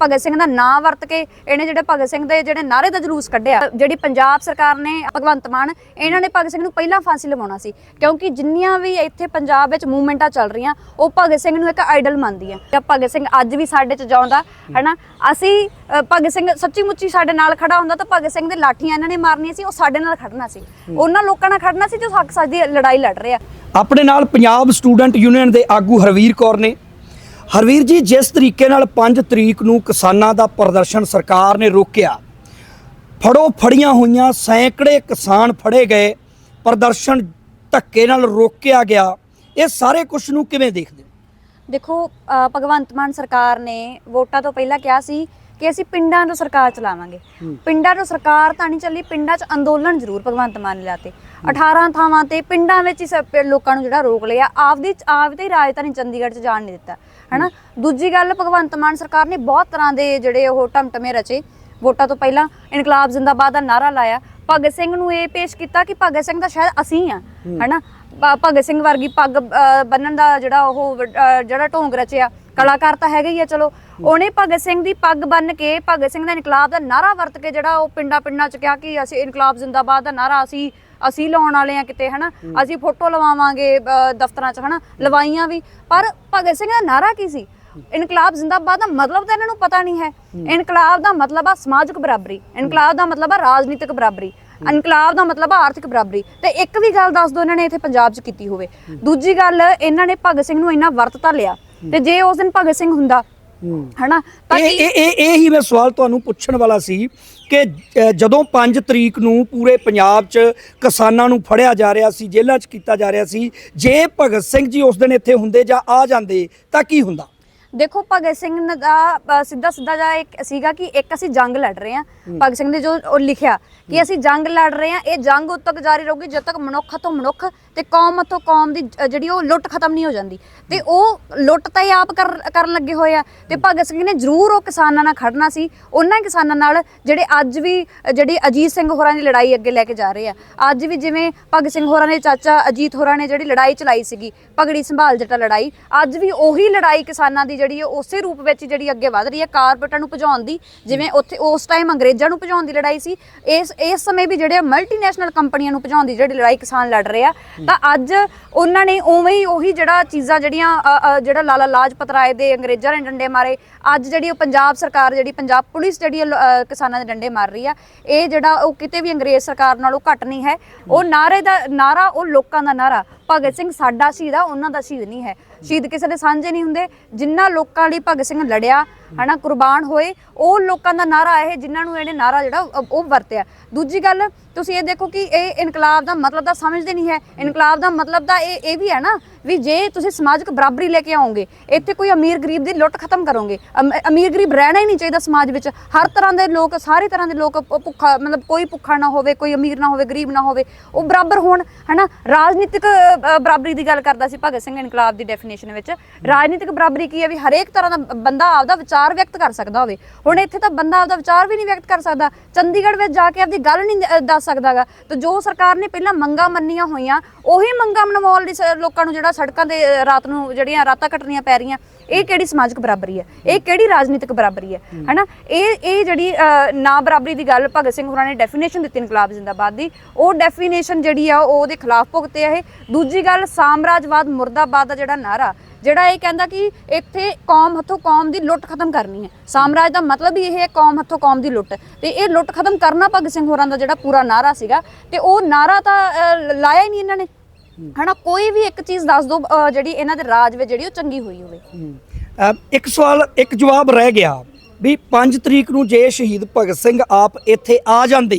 ਭਗਤ ਸਿੰਘ ਦਾ ਨਾਂ ਵਰਤ ਕੇ ਇਹਨੇ ਜਿਹੜੇ ਭਗਤ ਸਿੰਘ ਦੇ ਜਿਹੜੇ ਨਾਰੇ ਦਾ ਜਲੂਸ ਕੱਢਿਆ ਜਿਹੜੀ ਪੰਜਾਬ ਸਰਕਾਰ ਨੇ ਭਗਵੰਤ ਮਾਨ ਇਹਨਾਂ ਨੇ ਭਗਤ ਸਿੰਘ ਨੂੰ ਪਹਿਲਾਂ ਫਾਂਸੀ ਲਵਾਉਣਾ ਸੀ। ਕਿਉਂਕਿ ਜਿੰਨੀਆਂ ਵੀ ਇੱਥੇ ਪੰਜਾਬ ਵਿੱਚ ਮੂਵਮੈਂਟਾਂ ਚੱਲ ਰਹੀਆਂ ਉਹ ਭਗਤ ਸਿੰਘ ਨੂੰ ਇੱਕ ਆਈਡਲ ਮੰਨਦੀਆਂ ਤੇ ਭਗਤ ਸਿੰਘ ਅੱਜ ਵੀ ਸਾਡੇ ਚ ਜਾਉਂਦਾ ਹੈਨਾ? ਅਸੀਂ ਭਗਤ ਸਿੰਘ ਸੱਚੀ ਮੁੱਚੀ ਸਾਡੇ ਨਾਲ ਖੜਾ ਹੁੰਦਾ ਤਾਂ ਭਗਤ ਸਿੰਘ ਦੇ ਲਾਠੀਆਂ ਇਹਨਾਂ ਨੇ ਮਾਰਨੀਆਂ ਸੀ ਉਹ ਸਾਡੇ ਨਾਲ ਖੜਨਾ ਸੀ। ਉਹਨਾਂ ਲੋਕਾਂ ਨਾਲ ਖੜਨਾ ਸੀ ਜੋ ਹੱਕ ਸੱਚ ਦੀ ਲੜਾਈ ਲੜ ਰਹੇ ਆ। ਆਪਣੇ ਨਾਲ ਪੰਜਾਬ ਸਟੂਡੈਂਟ ਯੂਨੀਅਨ ਦੇ ਆਗੂ ਹਰਵੀਰ ਕੌਰ ਨੇ ਹਰਵੀਰ ਜੀ, ਜਿਸ ਤਰੀਕੇ ਨਾਲ 5 ਤਰੀਕ ਨੂੰ ਕਿਸਾਨਾਂ ਦਾ ਪ੍ਰਦਰਸ਼ਨ ਸਰਕਾਰ ਨੇ ਰੋਕਿਆ, ਫੜੋ ਫੜੀਆਂ ਹੋਈਆਂ, ਸੈਂਕੜੇ ਕਿਸਾਨ ਫੜੇ ਗਏ, ਪ੍ਰਦਰਸ਼ਨ ਧੱਕੇ ਨਾਲ ਰੋਕਿਆ ਗਿਆ, ਇਹ ਸਾਰੇ ਕੁਝ ਨੂੰ ਕਿਵੇਂ ਦੇਖਦੇ ਹੋ? ਦੇਖੋ ਭਗਵੰਤ ਮਾਨ ਸਰਕਾਰ ਨੇ ਵੋਟਾਂ ਤੋਂ ਪਹਿਲਾਂ ਕਿਹਾ ਸੀ ਕਿ ਅਸੀਂ ਪਿੰਡਾਂ ਤੋਂ ਸਰਕਾਰ ਚਲਾਵਾਂਗੇ। ਪਿੰਡਾਂ ਤੋਂ ਸਰਕਾਰ ਤਾਂ ਨਹੀਂ ਚੱਲੀ ਪਿੰਡਾਂ 'ਚ ਅੰਦੋਲਨ ਜ਼ਰੂਰ ਭਗਵੰਤ ਮਾਨ ਨੇ ਲਾਤੇ। 18 ਥਾਵਾਂ ਤੇ ਪਿੰਡਾਂ ਵਿੱਚ ਹੀ ਸਭ ਲੋਕਾਂ ਨੂੰ ਜਿਹੜਾ ਰੋਕ ਲਿਆ ਆਪਦੀ ਆਪਦੀ ਰਾਜਧਾਨੀ ਚੰਡੀਗੜ੍ਹ 'ਚ ਜਾਣ ਨਹੀਂ ਦਿੱਤਾ ਹਨਾ? ਦੂਜੀ ਗੱਲ ਭਗਵੰਤ ਮਾਨ ਸਰਕਾਰ ਨੇ ਬਹੁਤ ਤਰ੍ਹਾਂ ਦੇ ਜਿਹੜੇ ਉਹ ਟਮਟਮੇ ਰਚੇ। ਵੋਟਾਂ ਤੋਂ ਪਹਿਲਾਂ ਇਨਕਲਾਬ ਜ਼ਿੰਦਾਬਾਦ ਦਾ ਨਾਰਾ ਲਾਇਆ। ਭਗਤ ਸਿੰਘ ਨੂੰ ਇਹ ਪੇਸ਼ ਕੀਤਾ ਕਿ ਭਗਤ ਸਿੰਘ ਦਾ ਸ਼ਾਇਦ ਅਸੀਂ ਆ ਹਨਾ? ਭਗਤ ਸਿੰਘ ਵਰਗੀ ਪੱਗ ਬੰਨਣ ਦਾ ਜਿਹੜਾ ਉਹ ਜਿਹੜਾ ਢੋਂਗ ਰਚਿਆ। ਕਲਾਕਾਰ ਤਾਂ ਹੈਗਾ ਹੀ ਆ ਚਲੋ। ਉਹਨੇ ਭਗਤ ਸਿੰਘ ਦੀ ਪੱਗ ਬੰਨ ਕੇ ਭਗਤ ਸਿੰਘ ਦਾ ਇਨਕਲਾਬ ਦਾ ਨਾਰਾ ਵਰਤ ਕੇ ਜਿਹੜਾ ਉਹ ਪਿੰਡਾਂ ਪਿੰਡਾਂ ਚ ਕਿਹਾ ਕਿ ਅਸੀਂ ਇਨਕਲਾਬ ਜ਼ਿੰਦਾਬਾਦ ਦਾ ਨਾਰਾ ਅਸੀਂ ਅਸੀਂ ਲਾਉਣ ਵਾਲੇ ਆ ਕਿਤੇ ਹਨਾ? ਅਸੀਂ ਫੋਟੋ ਲਵਾਵਾਂਗੇ ਦਫ਼ਤਰਾਂ ਚ ਹਨਾ? ਲਵਾਈਆਂ ਵੀ। ਪਰ ਭਗਤ ਸਿੰਘ ਦਾ ਨਾਰਾ ਕੀ ਸੀ? ਇਨਕਲਾਬ ਜ਼ਿੰਦਾਬਾਦ ਦਾ ਮਤਲਬ ਤਾਂ ਇਹਨਾਂ ਨੂੰ ਪਤਾ ਨਹੀਂ ਹੈ। ਇਨਕਲਾਬ ਦਾ ਮਤਲਬ ਆ ਸਮਾਜਿਕ ਬਰਾਬਰੀ। ਇਨਕਲਾਬ ਦਾ ਮਤਲਬ ਆ ਰਾਜਨੀਤਿਕ ਬਰਾਬਰੀ। ਇਨਕਲਾਬ ਦਾ ਮਤਲਬ ਆ ਆਰਥਿਕ ਬਰਾਬਰੀ। ਤੇ ਇੱਕ ਵੀ ਗੱਲ ਦੱਸ ਦਿਓ ਇਹਨਾਂ ਨੇ ਇੱਥੇ ਪੰਜਾਬ 'ਚ ਕੀਤੀ ਹੋਵੇ। ਦੂਜੀ ਗੱਲ ਇਹਨਾਂ ਨੇ ਭਗਤ ਸਿੰਘ ਨੂੰ ਇੰਨਾ ਵਰਤ ਤਾਂ ਲਿਆ। ਤੇ ਜੇ ਉਸ ਦਿਨ ਭਗਤ ਸਿੰਘ ਹੁੰਦਾ ਹਨਾ ਤਾਂ ਇਹ ਇਹ ਇਹ ਹੀ ਮੈਂ ਸਵਾਲ ਤੁਹਾਨੂੰ ਪੁੱਛਣ ਵਾਲਾ ਸੀ ਕਿ ਜਦੋਂ 5 ਤਰੀਕ ਨੂੰ ਪੂਰੇ ਪੰਜਾਬ 'ਚ ਕਿਸਾਨਾਂ ਨੂੰ ਫੜਿਆ ਜਾ ਰਿਹਾ ਸੀ ਜੇਲ੍ਹਾਂ 'ਚ ਕੀਤਾ ਜਾ ਰਿਹਾ ਸੀ ਜੇ ਭਗਤ ਸਿੰਘ ਜੀ ਉਸ ਦਿਨ ਇੱਥੇ ਹੁੰਦੇ ਜਾਂ ਆ ਜਾਂਦੇ ਤਾਂ ਕੀ ਹੁੰਦਾ? ਦੇਖੋ ਭਗਤ ਸਿੰਘ ਦਾ ਸਿੱਧਾ ਸਿੱਧਾ ਜਿਹਾ ਇੱਕ ਸੀਗਾ ਕਿ ਇੱਕ ਅਸੀਂ ਜੰਗ ਲੜ ਰਹੇ ਹਾਂ। ਭਗਤ ਸਿੰਘ ਨੇ ਜੋ ਉਹ ਲਿਖਿਆ ਕਿ ਅਸੀਂ ਜੰਗ ਲੜ ਰਹੇ ਹਾਂ ਇਹ ਜੰਗ ਉਦੋਂ ਤੱਕ ਜਾਰੀ ਰਹੂਗੀ ਜਦ ਤੱਕ ਮਨੁੱਖ ਤੋਂ ਮਨੁੱਖ ਤੇ ਕੌਮ ਤੋਂ ਕੌਮ ਦੀ ਜਿਹੜੀ ਉਹ ਲੁੱਟ ਖਤਮ ਨਹੀਂ ਹੋ ਜਾਂਦੀ। ਤੇ ਉਹ ਲੁੱਟ ਤਾਂ ਇਹ ਆਪ ਕਰ- ਕਰਨ ਲੱਗੇ ਹੋਏ ਆ। ਤੇ ਭਗਤ ਸਿੰਘ ਨੇ ਜ਼ਰੂਰ ਉਹ ਕਿਸਾਨਾਂ ਨਾਲ ਖੜਨਾ ਸੀ। ਉਹਨਾਂ ਕਿਸਾਨਾਂ ਨਾਲ ਜਿਹੜੇ ਅੱਜ ਵੀ ਜਿਹੜੀ ਅਜੀਤ ਸਿੰਘ ਹੋਰਾਂ ਦੀ ਲੜਾਈ ਅੱਗੇ ਲੈ ਕੇ ਜਾ ਰਹੇ ਆ। ਅੱਜ ਵੀ ਜਿਵੇਂ ਭਗਤ ਸਿੰਘ ਹੋਰਾਂ ਨੇ ਚਾਚਾ ਅਜੀਤ ਹੋਰਾਂ ਨੇ ਜਿਹੜੀ ਲੜਾਈ ਚਲਾਈ ਸੀਗੀ ਪਗੜੀ ਸੰਭਾਲ ਜੱਟਾ ਲੜਾਈ ਅੱਜ ਵੀ ਉਹੀ ਲੜਾਈ ਕਿਸਾਨਾਂ ਦੀ ਜਿਹੜੀ ਹੈ ਉਸੇ ਰੂਪ ਵਿੱਚ ਜਿਹੜੀ ਅੱਗੇ ਵਧ ਰਹੀ ਹੈ ਕਾਰਪੋਰੇਟਾਂ ਨੂੰ ਭਜਾਉਣ ਦੀ, ਜਿਵੇਂ ਉੱਥੇ ਉਸ ਟਾਈਮ ਅੰਗਰੇਜ਼ਾਂ ਨੂੰ ਭਜਾਉਣ ਦੀ ਲੜਾਈ ਸੀ, ਇਸ ਇਸ ਸਮੇਂ ਵੀ ਜਿਹੜੇ ਮਲਟੀਨੈਸ਼ਨਲ ਕੰਪਨੀਆਂ ਨੂੰ ਭਜਾਉਣ ਦੀ ਜਿਹੜੀ ਲੜਾਈ ਕਿਸਾਨ ਲੜ ਰਹੇ ਆ, ਤਾਂ ਅੱਜ ਉਹਨਾਂ ਨੇ ਉਵੇਂ ਹੀ ਉਹੀ ਜਿਹੜਾ ਚੀਜ਼ਾਂ ਜਿਹੜੀਆਂ ਜਿਹੜਾ ਲਾਲਾ ਲਾਜਪਤ ਰਾਏ ਦੇ ਅੰਗਰੇਜ਼ਾਂ ਨੇ ਡੰਡੇ ਮਾਰੇ, ਅੱਜ ਜਿਹੜੀ ਉਹ ਪੰਜਾਬ ਸਰਕਾਰ ਜਿਹੜੀ ਪੰਜਾਬ ਪੁਲਿਸ ਜਿਹੜੀ ਹੈ ਕਿਸਾਨਾਂ ਦੇ ਡੰਡੇ ਮਾਰ ਰਹੀ ਆ, ਇਹ ਜਿਹੜਾ ਉਹ ਕਿਤੇ ਵੀ ਅੰਗਰੇਜ਼ ਸਰਕਾਰ ਨਾਲੋਂ ਘੱਟ ਨਹੀਂ ਹੈ, ਉਹ ਨਾਰੇ ਦਾ ਨਾਰਾ, ਉਹ ਲੋਕਾਂ ਦਾ ਨਾਰਾ, ਭਗਤ ਸਿੰਘ ਸਾਡਾ ਸ਼ਹੀਦ ਆ, ਉਹਨਾਂ ਦਾ ਸ਼ਹੀਦ ਨਹੀਂ ਹੈ। ਸ਼ਹੀਦ ਕਿਸੇ ਦੇ ਸਾਂਝੇ ਨਹੀਂ ਹੁੰਦੇ ਜਿਨ੍ਹਾਂ ਲੋਕਾਂ ਲਈ ਭਗਤ ਸਿੰਘ ਲੜਿਆ, ਹਨਾ, ਕੁਰਬਾਨ ਹੋਏ, ਉਹ ਲੋਕਾਂ ਦਾ ਨਾਰਾ ਇਹ, ਜਿਨ੍ਹਾਂ ਨੂੰ ਇਹਨੇ ਨਾਰਾ ਜਿਹੜਾ ਉਹ- ਵਰਤਿਆ। ਦੂਜੀ ਗੱਲ, ਤੁਸੀਂ ਇਹ ਦੇਖੋ ਕਿ ਇਹ ਇਨਕਲਾਬ ਦਾ ਮਤਲਬ ਤਾਂ ਸਮਝਦੇ ਨਹੀਂ ਹੈ। ਇਨਕਲਾਬ ਦਾ ਮਤਲਬ ਤਾਂ ਇਹ ਇਹ ਵੀ ਹੈ ਨਾ ਵੀ ਜੇ ਤੁਸੀਂ ਸਮਾਜਿਕ ਬਰਾਬਰੀ ਲੈ ਕੇ ਆਓਗੇ ਇੱਥੇ ਕੋਈ ਅਮੀਰ ਗਰੀਬ ਦੀ ਲੁੱਟ ਖਤਮ ਕਰੋਗੇ। ਅਮ- ਅਮੀਰ ਗਰੀਬ ਰਹਿਣਾ ਹੀ ਨਹੀਂ ਚਾਹੀਦਾ ਸਮਾਜ ਵਿੱਚ। ਹਰ ਤਰ੍ਹਾਂ ਦੇ ਲੋਕ ਸਾਰੇ ਤਰ੍ਹਾਂ ਦੇ ਲੋਕ ਭੁ- ਭੁੱਖਾ ਮਤਲਬ ਕੋਈ ਭੁੱਖਾ ਨਾ ਹੋਵੇ ਕੋਈ ਅਮੀਰ ਨਾ ਹੋਵੇ ਗਰੀਬ ਨਾ ਹੋਵੇ ਉਹ ਬਰਾਬਰ ਹੋਣ ਹਨਾ? ਰਾਜਨੀਤਿਕ ਬਰਾਬਰੀ ਦੀ ਗੱਲ ਕਰਦਾ ਸੀ ਭਗਤ ਸਿੰਘ ਇਨਕਲਾਬ ਦੀ ਡੈਫੀਨੇਸ਼ਨ ਵਿੱਚ। ਰਾਜਨੀਤਿਕ ਬਰਾਬਰੀ ਕੀ ਹੈ? ਵੀ ਹਰੇਕ ਤਰ੍ਹਾਂ ਦਾ ਬੰਦਾ ਆਪਦਾ ਵਿਚਾਰ ਵਿਅਕਤ ਕਰ ਸਕਦਾ ਹੋਵੇ। ਹੁਣ ਇੱਥੇ ਤਾਂ ਬੰਦਾ ਆਪਦਾ ਵਿਚਾਰ ਵੀ ਨਹੀਂ ਵਿਅਕਤ ਕਰ ਸਕਦਾ। ਚੰਡੀਗੜ੍ਹ ਵਿੱਚ ਜਾ ਕੇ ਆਪਦੀ ਗੱਲ ਨਹੀਂ ਅ, ਦੱਸ ਸਕਦਾਗਾ। ਤੇ ਜੋ ਸਰਕਾਰ ਨੇ ਪਹਿਲਾਂ ਮੰਗਾਂ ਮੰਨੀਆਂ ਹੋਈਆਂ ਉਹੀ ਮੰਗਾਂ ਮਨਵਾਉਣ ਲਈ ਸ- ਲੋਕਾਂ ਨੂੰ ਜਿਹੜਾ ਸੜਕਾਂ ਅ, ਰਾਤ ਨੂੰ ਜਿਹੜੀਆਂ ਰਾਤਾਂ ਕੱਟਣੀਆਂ ਪੈ ਰਹੀਆਂ ਇਹ ਕਿਹੜੀ ਸਮਾਜਿਕ ਬਰਾਬਰੀ ਹੈ? ਇਹ ਕਿਹੜੀ ਰਾਜਨੀਤਿਕ ਬਰਾਬਰੀ ਹੈ? ਹਨਾ? ਇਹ ਇਹ ਜਿਹੜੀ ਨਾ ਬਰਾਬਰੀ ਦੀ ਗੱਲ ਭਗਤ ਸਿੰਘ ਹੋਰਾਂ ਨੇ ਡੈਫੀਨੇਸ਼ਨ ਦਿੱਤੀ ਇਨਕਲਾਬ ਜ਼ਿੰਦਾਬਾਦ ਦੀ। ਉਹ ਡੈਫੀਨੇਸ਼ਨ ਜਿਹੜੀ ਆ ਉਹ ਉਹਦੇ ਖਿਲਾਫ ਭੁਗਤੇ ਆ ਇਹ। ਦੂਜੀ ਗੱਲ ਸਾਮਰਾਜਵਾਦ ਮੁਰਦਾਬਾਦ ਦਾ ਜਿਹੜਾ ਨਾਰਾ ਜਿਹੜਾ ਇਹ ਕਹਿੰਦਾ ਕਿ ਇੱਥੇ ਕੌਮ ਹੱਥੋਂ ਕੌਮ ਦੀ ਲੁੱਟ ਖਤਮ ਕਰਨੀ ਹੈ। ਸਾਮਰਾਜ ਦਾ ਮਤਲਬ ਹੀ ਇਹ ਹੈ ਕੌਮ ਹੱਥੋਂ ਕੌਮ ਦੀ ਲੁੱਟ। ਤੇ ਇਹ ਲੁੱਟ ਖਤਮ ਕਰਨਾ ਭਗਤ ਸਿੰਘ ਹੋਰਾਂ ਦਾ ਜਿਹੜਾ ਪੂਰਾ ਨਾਰਾ ਸੀਗਾ ਤੇ ਉਹ ਨਾਰਾ ਤਾਂ ਲਾਇਆ ਹੀ ਨਹੀਂ ਇਹਨਾਂ ਨੇ। ਹਨਾ ਕੋਈ ਵੀ ਇੱਕ ਚੀਜ਼ ਦੱਸ ਦਿਓ ਜਿਹੜੀ ਇਹਨਾਂ ਦੇ ਰਾਜ ਵਿੱਚ ਜਿਹੜੀ ਉਹ ਚੰਗੀ ਹੋਈ ਹੋਵੇ। ਇੱਕ ਸਵਾਲ ਇੱਕ ਜਵਾਬ ਰਹਿ ਗਿਆ ਵੀ 5 ਤਰੀਕ ਨੂੰ ਜੇ ਸ਼ਹੀਦ ਭਗਤ ਸਿੰਘ ਆਪ ਇੱਥੇ ਆ ਜਾਂਦੇ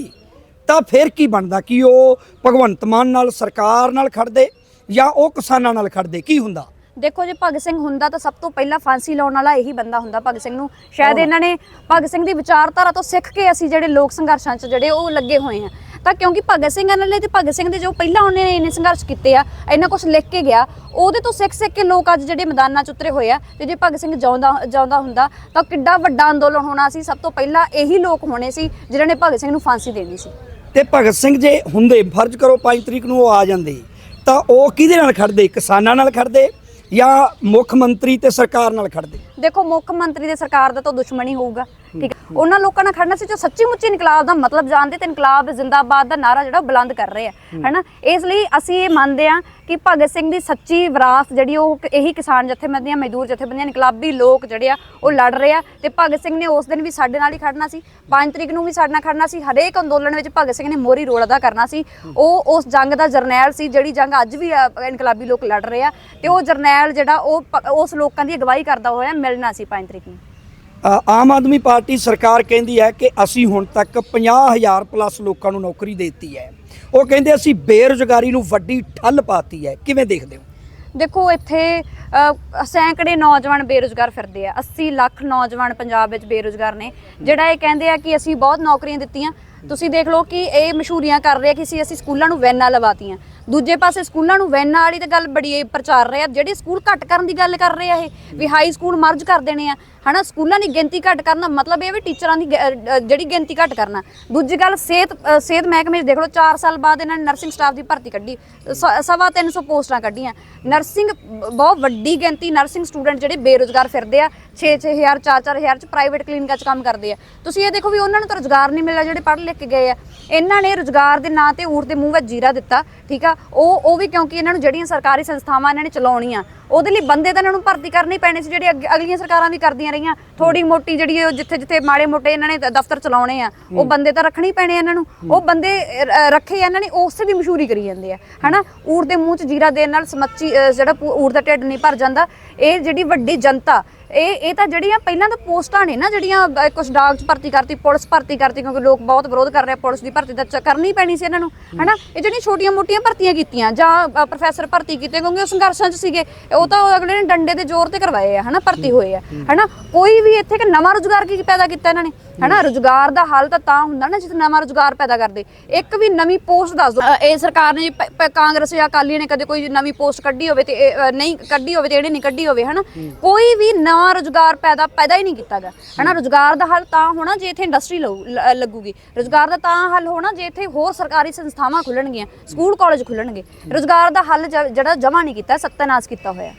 ਤਾਂ ਫਿਰ ਕੀ ਬਣਦਾ? ਕੀ ਉਹ ਭਗਵੰਤ ਮਾਨ ਨਾਲ ਸਰਕਾਰ ਨਾਲ ਖੜਦੇ ਜਾਂ ਉਹ ਕਿਸਾਨਾਂ ਨਾਲ ਖੜਦੇ? ਕੀ ਹੁੰਦਾ? ਦੇਖੋ ਜੇ ਭਗਤ ਸਿੰਘ ਹੁੰਦਾ ਤਾਂ ਸਭ ਤੋਂ ਪਹਿਲਾਂ ਫਾਂਸੀ ਲਾਉਣ ਵਾਲਾ ਇਹੀ ਬੰਦਾ ਹੁੰਦਾ ਭਗਤ ਸਿੰਘ ਨੂੰ। ਸ਼ਾਇਦ ਇਹਨਾਂ ਨੇ ਭਗਤ ਸਿੰਘ ਦੀ ਵਿਚਾਰਧਾਰਾ ਤੋਂ ਸਿੱਖ ਕੇ ਅਸੀਂ ਜਿਹੜੇ ਲੋਕ ਸੰਘਰਸ਼ਾਂ 'ਚ ਜਿਹੜੇ ਉਹ ਲੱਗੇ ਹੋਏ ਆ ਤਾਂ ਕਿਉਂਕਿ ਭਗਤ ਸਿੰਘ ਇਹਨਾਂ ਤੇ ਭਗਤ ਸਿੰਘ ਦੇ ਜੋ ਪਹਿਲਾਂ ਉਹਨੇ ਇਹਨੇ ਸੰਘਰਸ਼ ਕੀਤੇ ਆ, ਇੰਨਾ ਕੁਝ ਲਿਖ ਕੇ ਗਿਆ, ਉਹਦੇ ਤੋਂ ਸਿੱਖ ਸਿੱਖ ਕੇ ਲੋਕ ਅੱਜ ਜਿਹੜੇ ਮੈਦਾਨਾਂ 'ਚ ਉਤਰੇ ਹੋਏ ਆ ਤੇ ਜੇ ਭਗਤ ਸਿੰਘ ਜਾਉਂਦਾ ਜਾਉਂਦਾ ਹੁੰਦਾ ਤਾਂ ਕਿੱਡਾ ਵੱਡਾ ਅੰਦੋਲਨ ਹੋਣਾ ਸੀ, ਸਭ ਤੋਂ ਪਹਿਲਾਂ ਇਹੀ ਲੋਕ ਹੋਣੇ ਸੀ ਜਿਨ੍ਹਾਂ ਨੇ ਭਗਤ ਸਿੰਘ ਨੂੰ ਫਾਂਸੀ ਦੇਣੀ ਸੀ। ਤੇ ਭਗਤ ਸਿੰਘ ਜੇ ਹੁੰਦੇ, ਫਰਜ਼ ਕਰੋ 5 ਤਰੀਕ ਨੂੰ ਉਹ ਆ ਜਾਂਦੇ, ਤਾਂ ਉਹ ਕਿਹਦੇ ਨਾਲ ਖੜਦੇ ਕਿਸਾਨਾਂ ਨਾਲ ਖੜਦੇ ਜਾਂ ਮੁੱਖ ਮੰਤਰੀ ਤੇ ਸਰਕਾਰ ਨਾਲ ਖੜਦੇ ਦੇਖੋ, ਮੁੱਖ ਮੰਤਰੀ ਦੇ ਸਰਕਾਰ ਦਾ ਤਾਂ ਦੁਸ਼ਮਣ ਹੀ ਹੋਊਗਾ, ਠੀਕ ਹੈ। ਉਹਨਾਂ ਲੋਕਾਂ ਨਾਲ ਖੜਨਾ ਸੀ ਜੋ ਸੱਚੀ ਮੁੱਚੀ ਇਨਕਲਾਬ ਦਾ ਮਤਲਬ ਜਾਣਦੇ ਤੇ ਇਨਕਲਾਬ ਜ਼ਿੰਦਾਬਾਦ ਦਾ ਨਾਰਾ ਜਿਹੜਾ ਉਹ ਬੁਲੰਦ ਕਰ ਰਹੇ ਆ, ਹੈਨਾ? ਇਸ ਲਈ ਅਸੀਂ ਇਹ ਮੰਨਦੇ ਆ ਕਿ ਭਗਤ ਸਿੰਘ ਦੀ ਸੱਚੀ ਵਿਰਾਸਤ ਜਿਹੜੀ ਉਹ ਇਹੀ ਕਿਸਾਨ ਜਥੇਬੰਦੀਆਂ ਮਜ਼ਦੂਰ ਜਥੇਬੰਦੀਆਂ, ਇਨਕਲਾਬੀ ਲੋਕ ਜਿਹੜੇ ਆ, ਉਹ ਲੜ ਰਹੇ ਆ ਤੇ ਭਗਤ ਸਿੰਘ ਨੇ ਉਸ ਦਿਨ ਵੀ ਸਾਡੇ ਨਾਲ ਹੀ ਖੜਨਾ ਸੀ। 5 ਤਰੀਕ ਨੂੰ ਵੀ ਸਾਡੇ ਨਾਲ ਖੜਨਾ ਸੀ। ਹਰੇਕ ਅੰਦੋਲਨ ਵਿੱਚ ਭਗਤ ਸਿੰਘ ਨੇ ਮੋਹਰੀ ਰੋਲ ਅਦਾ ਕਰਨਾ ਸੀ। ਉਹ ਉਸ ਜੰਗ ਦਾ ਜਰਨੈਲ ਸੀ, ਜਿਹੜੀ ਜੰਗ ਅੱਜ ਵੀ ਇਨਕਲਾਬੀ ਲੋਕ ਲੜ ਰਹੇ ਆ ਤੇ ਉਹ ਜਰਨੈਲ ਜਿਹੜਾ ਉਹ ਉਸ ਲੋਕਾਂ ਦੀ ਅਗਵਾਈ ਕਰਦਾ ਹੋਇਆ ਮਿਲਣਾ ਸੀ 5 ਤਰੀਕ ਨੂੰ? ਆਮ ਆਦਮੀ ਪਾਰਟੀ ਸਰਕਾਰ ਕਹਿੰਦੀ ਹੈ ਕਿ ਅਸੀਂ ਹੁਣ ਤੱਕ 50000 ਪਲੱਸ ਲੋਕਾਂ ਨੂੰ ਨੌਕਰੀ ਦਿੱਤੀ ਹੈ। ਉਹ ਕਹਿੰਦੇ ਅਸੀਂ ਬੇਰੁਜ਼ਗਾਰੀ ਨੂੰ ਵੱਡੀ ਠੱਲ ਪਾਤੀ ਹੈ। ਕਿਵੇਂ ਦੇਖਦੇ ਹੋ? ਦੇਖੋ ਇੱਥੇ ਸੈਂਕੜੇ ਨੌਜਵਾਨ ਬੇਰੁਜ਼ਗਾਰ ਫਿਰਦੇ ਆ। 80 ਲੱਖ ਨੌਜਵਾਨ ਪੰਜਾਬ ਵਿੱਚ ਬੇਰੁਜ਼ਗਾਰ ਨੇ। ਜਿਹੜਾ ਇਹ ਕਹਿੰਦੇ ਆ ਕਿ ਅਸੀਂ ਬਹੁਤ ਨੌਕਰੀਆਂ ਦਿੱਤੀਆਂ ਤੁਸੀਂ ਦੇਖ ਲਓ ਕਿ ਇਹ ਮਸ਼ਹੂਰੀਆਂ ਕਰ ਰਹੇ ਕਿ ਅਸੀਂ ਅਸੀਂ ਸਕੂਲਾਂ ਨੂੰ ਵੈਨਾਂ ਲਵਾਤੀਆਂ। ਦੂਜੇ ਪਾਸੇ ਸਕੂਲਾਂ ਨੂੰ ਵੈਨਾਂ ਵਾਲੀ ਤਾਂ ਗੱਲ ਬੜੀ ਪ੍ਰਚਾਰ ਰਹੇ ਆ। ਜਿਹੜੇ ਸਕੂਲ ਘੱਟ ਕਰਨ ਦੀ ਗੱਲ ਕਰ ਰਹੇ ਆ ਇਹ ਵੀ ਹਾਈ ਸਕੂਲ ਮਰਜ ਕਰ ਦੇਣੇ ਆ। ਹਨਾ ਸਕੂਲਾਂ ਦੀ ਗਿਣਤੀ ਘੱਟ ਕਰਨਾ ਮਤਲਬ ਇਹ ਵੀ ਟੀਚਰਾਂ ਦੀ ਜਿਹੜੀ ਗਿਣਤੀ ਘੱਟ ਕਰਨਾ। ਦੂਜੀ ਗੱਲ ਸਿਹਤ ਸਿਹਤ ਮਹਿਕਮੇ ਦੇਖ ਲਓ 4 ਸਾਲ ਬਾਅਦ ਇਹਨਾਂ ਨੇ ਨਰਸਿੰਗ ਸਟਾਫ ਦੀ ਭਰਤੀ ਕੱਢੀ। ਸਵਾ 300 ਪੋਸਟਾਂ ਕੱਢੀਆਂ। ਨਰਸਿੰਗ ਬਹੁਤ ਵੱਡੀ ਗਿਣਤੀ ਨਰਸਿੰਗ ਸਟੂਡੈਂਟ ਜਿਹੜੇ ਬੇਰੁਜ਼ਗਾਰ ਫਿਰਦੇ ਆ। 6-6000 4-4000 ਚ ਪ੍ਰਾਈਵੇਟ ਕਲੀਨਿਕਾਂ ਚ ਕੰਮ ਕਰਦੇ ਆ। ਤੁਸੀਂ ਇਹ ਦੇਖੋ ਵੀ ਉਹਨਾਂ ਨੂੰ ਤਾਂ ਰੁਜ਼ਗਾਰ ਨਹੀਂ ਮਿਲਿਆ ਜਿਹੜੇ ਪੜ੍ਹ ਲਿਖ ਕੇ ਗਏ ਆ। ਇਹਨਾਂ ਨੇ ਰੁਜ਼ਗਾਰ ਦੇ ਨਾਂ ਤੇ ਊਠ ਦੇ ਮੂੰਹ ਵਿੱਚ ਜੀਰਾ ਦਿੱਤਾ ਠੀਕ ਆ? ਉਹ ਉਹ ਵੀ ਕਿਉਂਕਿ ਇਹਨਾਂ ਨੂੰ ਜਿਹੜੀਆਂ ਸਰਕਾਰੀ ਸੰਸਥਾਵਾਂ ਇਹਨਾਂ ਨੇ ਚਲਾਉਣੀਆਂ ਉਹਦੇ ਲਈ ਬੰਦੇ ਤਾਂ ਇਹਨਾਂ ਨੂੰ ਭਰਤੀ ਕਰਨੇ ਪੈਣੇ ਸੀ ਜਿਹੜੇ ਅੱਗੇ- ਅਗਲੀਆਂ ਸਰਕਾਰਾਂ ਵੀ ਕਰਦੀਆਂ ਰਹੀਆਂ। ਥੋੜੀ ਮੋਟੀ ਜਿਹੜੀ ਉਹ ਜਿੱਥੇ ਜਿੱਥੇ ਮਾੜੇ ਮੋਟੇ ਇਹਨਾਂ ਨੇ ਦ- ਦਫ਼ਤਰ ਚਲਾਉਣੇ ਆ ਉਹ ਬੰਦੇ ਤਾਂ ਰੱਖਣੇ ਹੀ ਪੈਣੇ ਆ ਇਹਨਾਂ ਨੂੰ। ਉਹ ਬੰਦੇ ਅ, ਰੱਖੇ ਆ ਇਹਨਾਂ ਨੇ ਉਸੇ ਦੀ ਮਸ਼ਹੂਰੀ ਕਰੀ ਜਾਂਦੇ ਆ ਹਨਾ? ਊਠ ਦੇ ਮੂੰਹ 'ਚ ਜੀਰਾ ਦੇਣ ਨਾਲ ਸਮੱਚੀ ਅ, ਜਿਹੜਾ ਪੂ- ਊਠ ਦਾ ਢਿੱਡ ਨਹੀਂ ਭਰ ਜਾਂਦਾ। ਇਹ ਜਿਹੜੀ ਵੱਡੀ ਜਨਤਾ ਇਹ ਇਹ ਤਾਂ ਜਿਹੜੀਆਂ ਪਹਿਲਾਂ ਤਾਂ ਪੋਸਟਾਂ ਨੇ ਨਾ ਜਿਹੜੀਆਂ ਕੁਛ ਡਾਕ 'ਚ ਭਰਤੀ ਕਰਤੀ ਪੁਲਿਸ ਭਰਤੀ ਕਰਤੀ ਕਿਉਂਕਿ ਲੋਕ ਬਹੁਤ ਵਿਰੋਧ ਕਰ ਰਹੇ ਪੁਲਿਸ ਦੀ ਭਰਤੀ ਤਾਂ ਕਰਨੀ ਪੈਣੀ ਸੀ ਇਹਨਾਂ ਨੂੰ ਹਨਾ? ਇਹ ਜਿਹੜੀਆਂ ਛੋਟੀਆਂ ਮੋਟੀਆਂ ਭਰਤੀਆਂ ਕੀਤੀਆਂ ਜਾਂ ਪ੍ਰੋਫੈਸਰ ਭਰਤੀ ਕੀਤੇ ਕਿਉਂਕਿ ਉਹ ਸੰਘਰਸ਼ਾਂ 'ਚ ਸੀਗੇ ਉਹ ਤਾਂ ਅਗਲੇ ਨੇ ਡੰਡੇ ਦੇ ਜ਼ੋਰ ਤੇ ਕਰਵਾਏ ਆ ਹਨਾ? ਭਰਤੀ ਹੋਏ ਆ ਹਨਾ? ਕੋਈ ਵੀ ਇੱਥੇ ਕਿ ਨਵਾਂ ਰੁਜ਼ਗਾਰ ਕੀ ਪੈਦਾ ਕੀਤਾ ਇਹਨਾਂ ਨੇ ਹਨਾ? ਰੁਜ਼ਗਾਰ ਦਾ ਹੱਲ ਤਾਂ ਤਾਂ ਹੁੰਦਾ ਨਾ ਜਿੱਥੇ ਨਵਾਂ ਰੁਜ਼ਗਾਰ ਪੈਦਾ ਕਰਦੇ। ਇੱਕ ਵੀ ਨਵੀਂ ਪੋਸਟ ਦੱਸ ਅ, ਇਹ ਸਰਕਾਰ ਨੇ ਕਾਂਗਰਸ ਜਾਂ ਅਕਾਲੀ ਨੇ ਕਦੇ ਕੋਈ ਨਵੀਂ ਪੋਸਟ ਕੱਢੀ ਹੋਵੇ ਤੇ ਨਹੀਂ ਕੱਢੀ ਹੋਵੇ ਤੇ ਇਹਨੇ ਨਹੀਂ ਕੱਢੀ ਹੋਵੇ ਹਨਾ? ਕੋਈ ਵੀ ਨਵਾਂ ਰੁਜ਼ਗਾਰ ਪੈਦਾ ਪੈਦਾ ਹੀ ਨਹੀਂ ਕੀਤਾ ਗਿਆ। ਹਨਾ, ਰੁਜ਼ਗਾਰ ਦਾ ਹੱਲ ਤਾਂ ਹੋਣਾ ਜੇ ਇੱਥੇ ਇੰਡਸਟਰੀ ਲੱਗੂਗੀ। ਰੁਜ਼ਗਾਰ ਦਾ ਤਾਂ ਹੱਲ ਹੋਣਾ ਜੇ ਇੱਥੇ ਹੋਰ ਸਰਕਾਰੀ ਸੰਸਥਾਵਾਂ ਖੁੱਲਣਗੀਆਂ, ਸਕੂਲ ਕਾਲਜ ਖੁੱਲਣਗੇ। ਰੁਜ਼ਗਾਰ ਦਾ ਹੱਲ ਜਿਹੜਾ ਜਮਾ ਨਹੀਂ ਕੀਤਾ ਸਤਿਆਨਾਸ਼ ਕੀਤਾ ਹੋਇਆ।